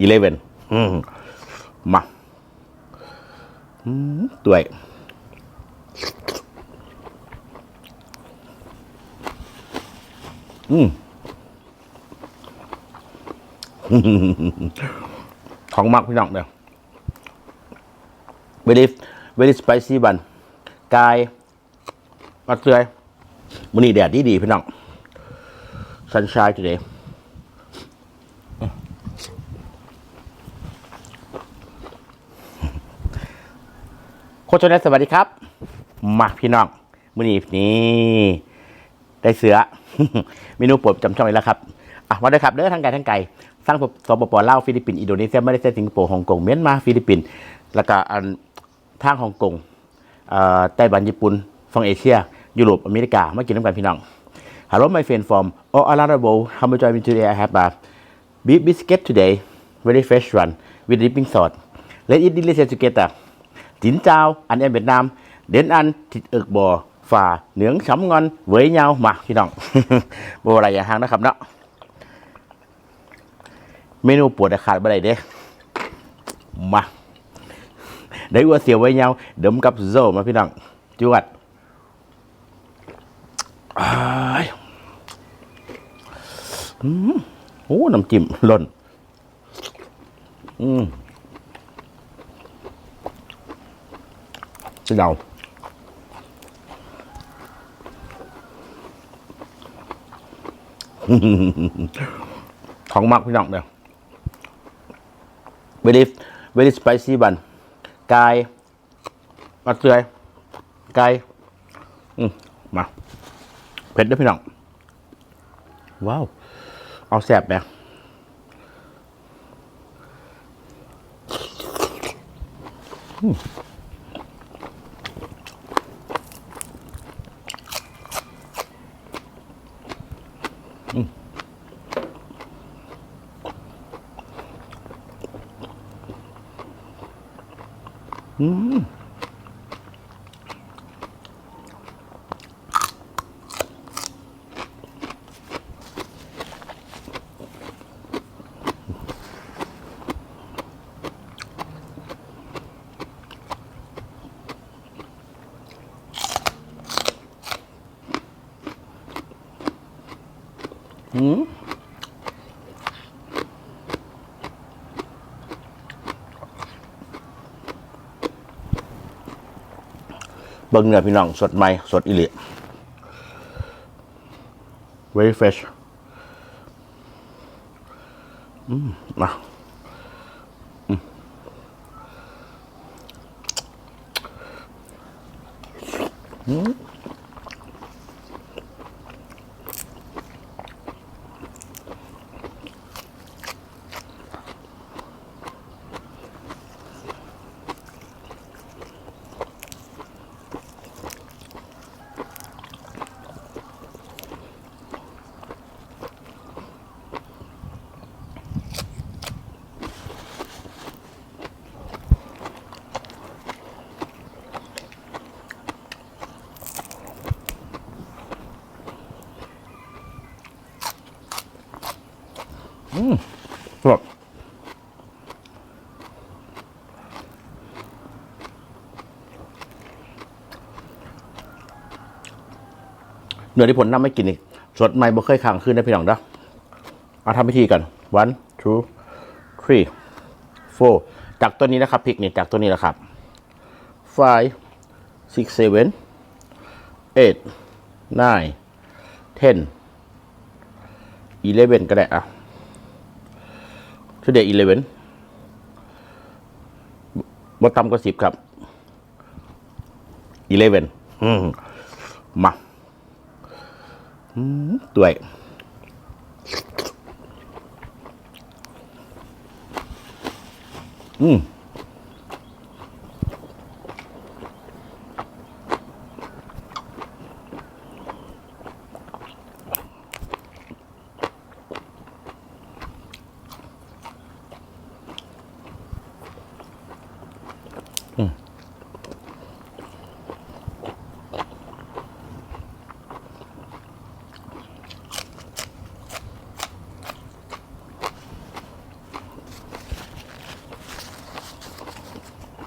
อีเลเวนมาอืมด้วยอืมของมักพี่น้องเด้อ very very spicy บันกายมาเตยมื้อนี้แดดดีดีๆพี่น้อง sunshine today โคชนสสวัสดีครับ มาพี่น้องมื้อนี้นี่ได้เสือเมนูโปรดจำช่องเลยแล้วครับอะมาเลยครับเด้อทางไกลทางไกลสร้างสปปลาวฟิลิปปินส์อินโดนีเซียมาเลเซียสิงคโปร์ฮ่องกงเมียนมาฟิลิปปินส์แล้วก็อันทางฮ่องกงเอ่อไต้หวันญี่ปุ่นฝั่งเอเชีย ยุโรปอเมริกามากินน้ำกันพี่น้อง Hello my friend from all around the world how much I today I have a beef biscuit today very fresh one with dipping sauce let's eat delicious together จินเจ้าอันเอมเวียดนามเด่นอันทิดเอิกบ่อฝ่าเหนืองสำงอนเหวยเงามาพี่น้องบ่อะไรอย่างห่างนะครับเนาะเมนูปวดขาดบ่ได้เด้มา ได้อัวเสียวไว้เงาเดิมกับโซมาพี่น้องจวดอ้ายอืมโอ้น้ำจิ้มหล่น อืม เดาของมักพี่น้องเด้อ very very spicy บันกายมาเตยกายอืมมาเผ็ดด้วยพี่น้อง ว้าว เอาแสบเนี่ยอืม 음. 음. เบิ่งเนื้อพี่น้องสดใหม่สดอิเลี very fresh อืมนะอืม นื้อที่ผลน้ำไม่กินอีก สดใหม่บ่เคยค้างขึ้นนะพี่น้องเด้อเอาทำพิธีกัน one two three four จากตัวนี้นะครับพริกนี่จากตัวนี้แหละครับ five six seven eight nine ten eleven ก็ได้อะ today eleven บ่ต่ำกว่าสิบครับ eleven มา ด้วยอืม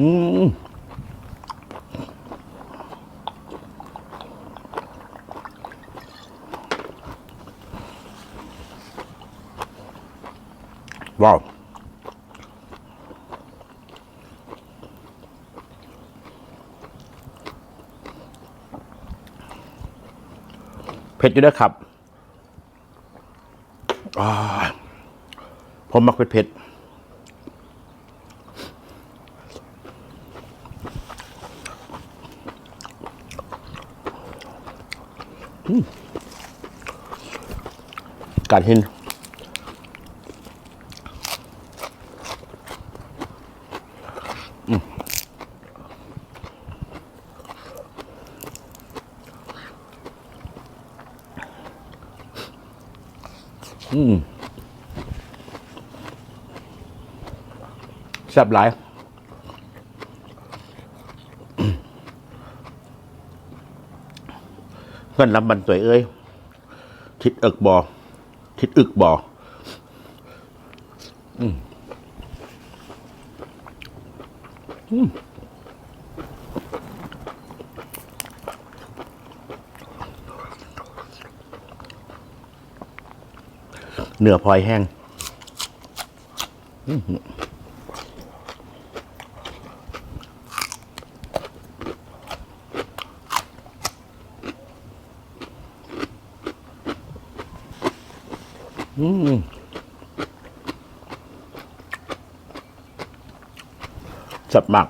อืมว้าวเผ็ดอยู่ด้วยครับผมมักเผ็ดเผ็ด การเห็นอืมแซ่บหลายเพื่อนลำบันตัวเอ้ยทิดเอิกบอ ทิดอึกบออืมอืมเนื้อพลอยแห้ง อืม จับหมัก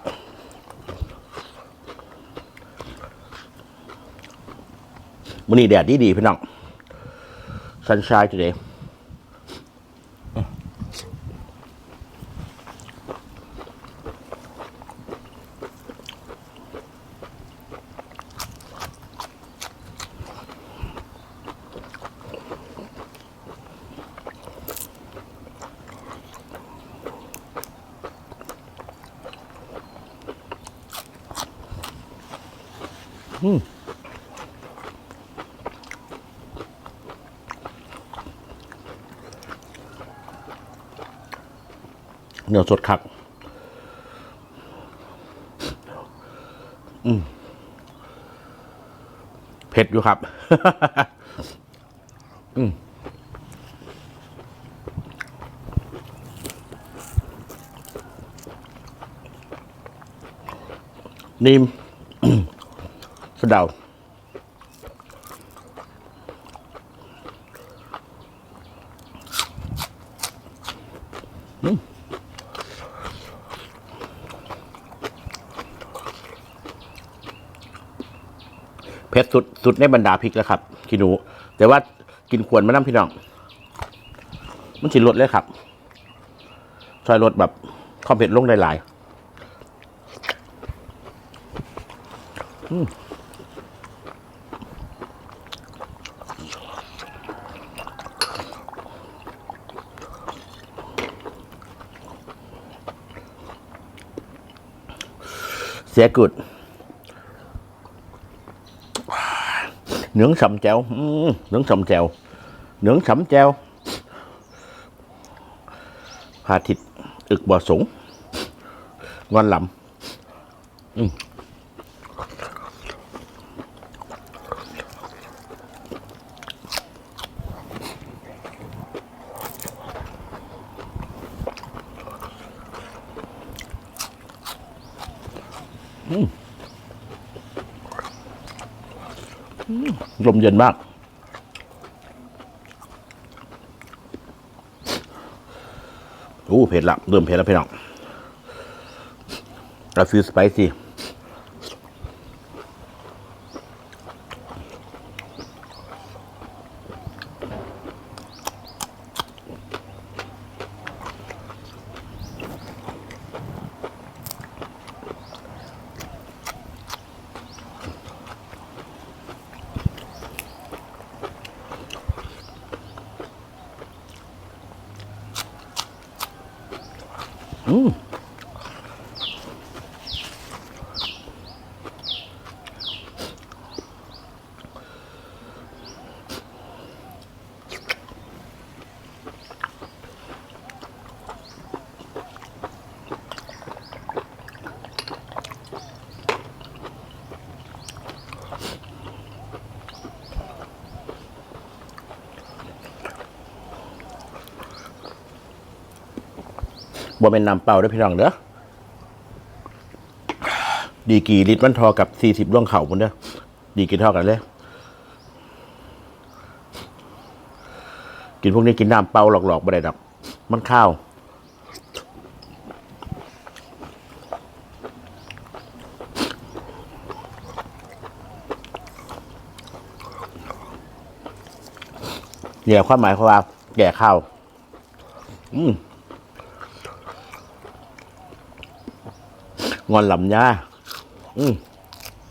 มันนี้แดดดีดีๆพี่น้อง sunshine today เเนื้อสดคัก อืมเผ็ดอยู่ครับ อืมนิ่มสะเดา เผ็ดสุดสุดในบรรดาพริกแล้วครับขี้หนู แต่ว่ากินควรมาน้ำพี่น้อง มันสิลดเลยครับซอยลดแบบความเผ็ดลงได้หลายเสียกุด อืมเสียกุด nướng sầm treo ừ, nướng sầm treo nướng sẩm treo hà thịt ực bò sủng ngon lắm ừ. Ừ. ลมเย็นมาก โอ้เผ็ดละเริ่มเผ็ดแล้วพี่น้องเราฟิวสไปซี่ บ่เป็นน้ำเปล่าด้วยพี่น้องเด้อดีกี่ลิตรมันทอกับสี่สิบล่วงเข่าพุ่นเด้อดีกี่เท่ากันเลย กินพวกนี้กินน้ำเปล่าหลอกๆบ่ได้ดอกมันข้าวเนี่ยความหมายเขาว่าแก่ข้าวอืม งอนหลำยาอืม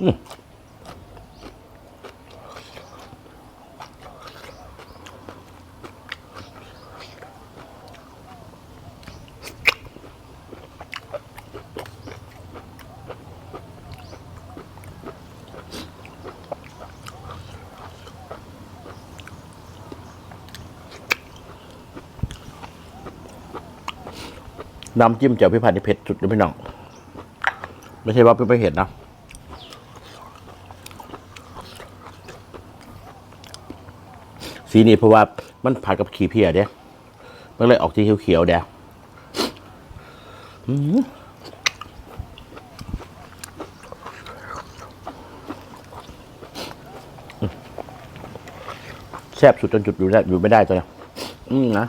อืมน้ำจิ้มเจียวพิพันธ์นี่เผ็ดสุดเลยพี่น้อง ไม่ใช่ว่าไม่เห็นนะสีนี้เพราะว่ามันผัดกับขี้เพียเด้มันเลยออกสีเขียวๆเด้อืมแซ่บสุดจนจุดอยู่ได้อยู่ไม่ได้ตัวเนี้ยอืมนะ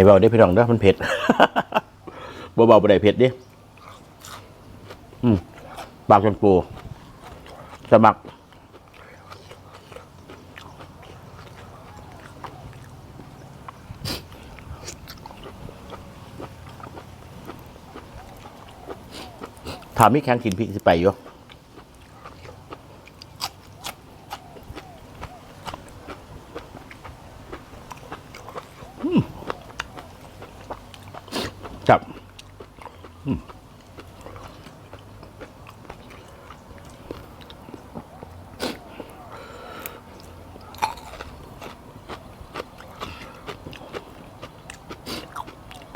ให้เบาได้พี่น้องเด้อมันเผ็ดบ่เบาบ่ได้เผ็ดดิอืมปากจนปูสมัครถามมีแข่งกินพริกสิไปอยู่ จับ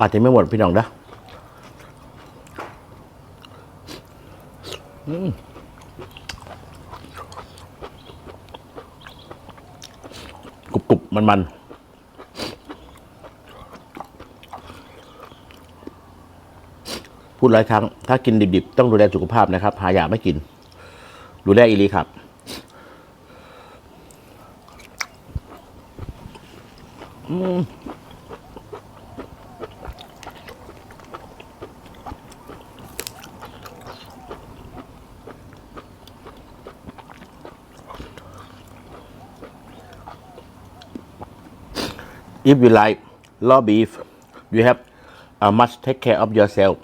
อาจจะไม่หมดพี่น้องนะอืมกรุบกรุบมันมันๆ พูดหลายครั้ง ถ้ากินดิบๆ ต้องดูแลสุขภาพนะครับ หายาไม่กิน ดูแลอีลีครับ if you like raw beef you have uh, must take care of yourself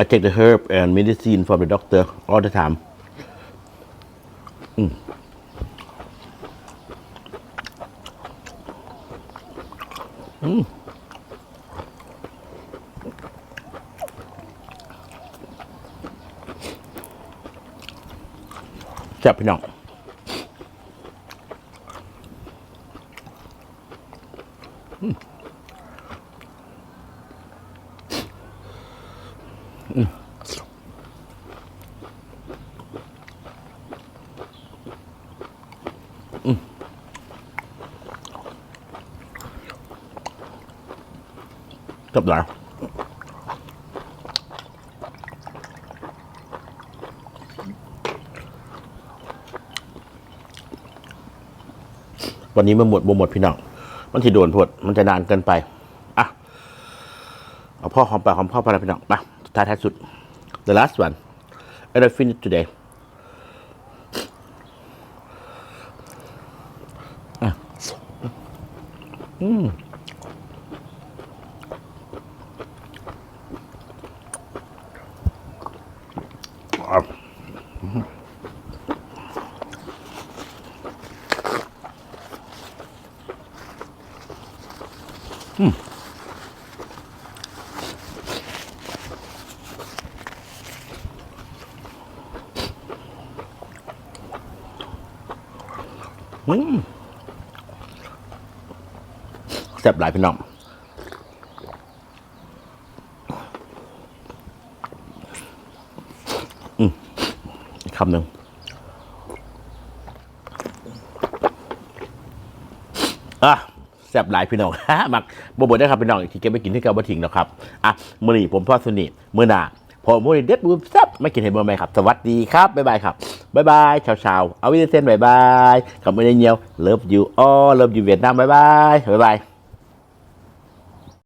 I take the herb and medicine from the doctor all the time อืมอืม จับพี่น้องอืมอืมอืม จับแล้ววันนี้มันหมดบ่หมดพี่น้อง มันที่โดนพดมันจะนานเกินไป อะ เอาพ่อหอมปากหอมพ่อพาราพี่น้องมาท้ายท้ายสุด the last one and I finish today อบอืมแซ่บหลายพี่น้อง อืมอีก คำหนึ่งอะแซ่บหลายพี่น้องฮะมักบ่บ่ได้ครับพี่น้องที่เก็บไปกินที่เกาบ่ทิ้งแล้วครับอะมื้อนี้ผมพ่อสุนีมื้อหน้าผมมื้อนี้เด็ดบูแซ่บไม่กินเห็นบ่ไหมครับ สวัสดีครับบ๊ายบายครับบ๊ายบายชาวๆเอาวิเซนบ๊ายบายกับมื้อนี้เงียว love you all love you เวียดนามบ๊ายบายบ๊ายบาย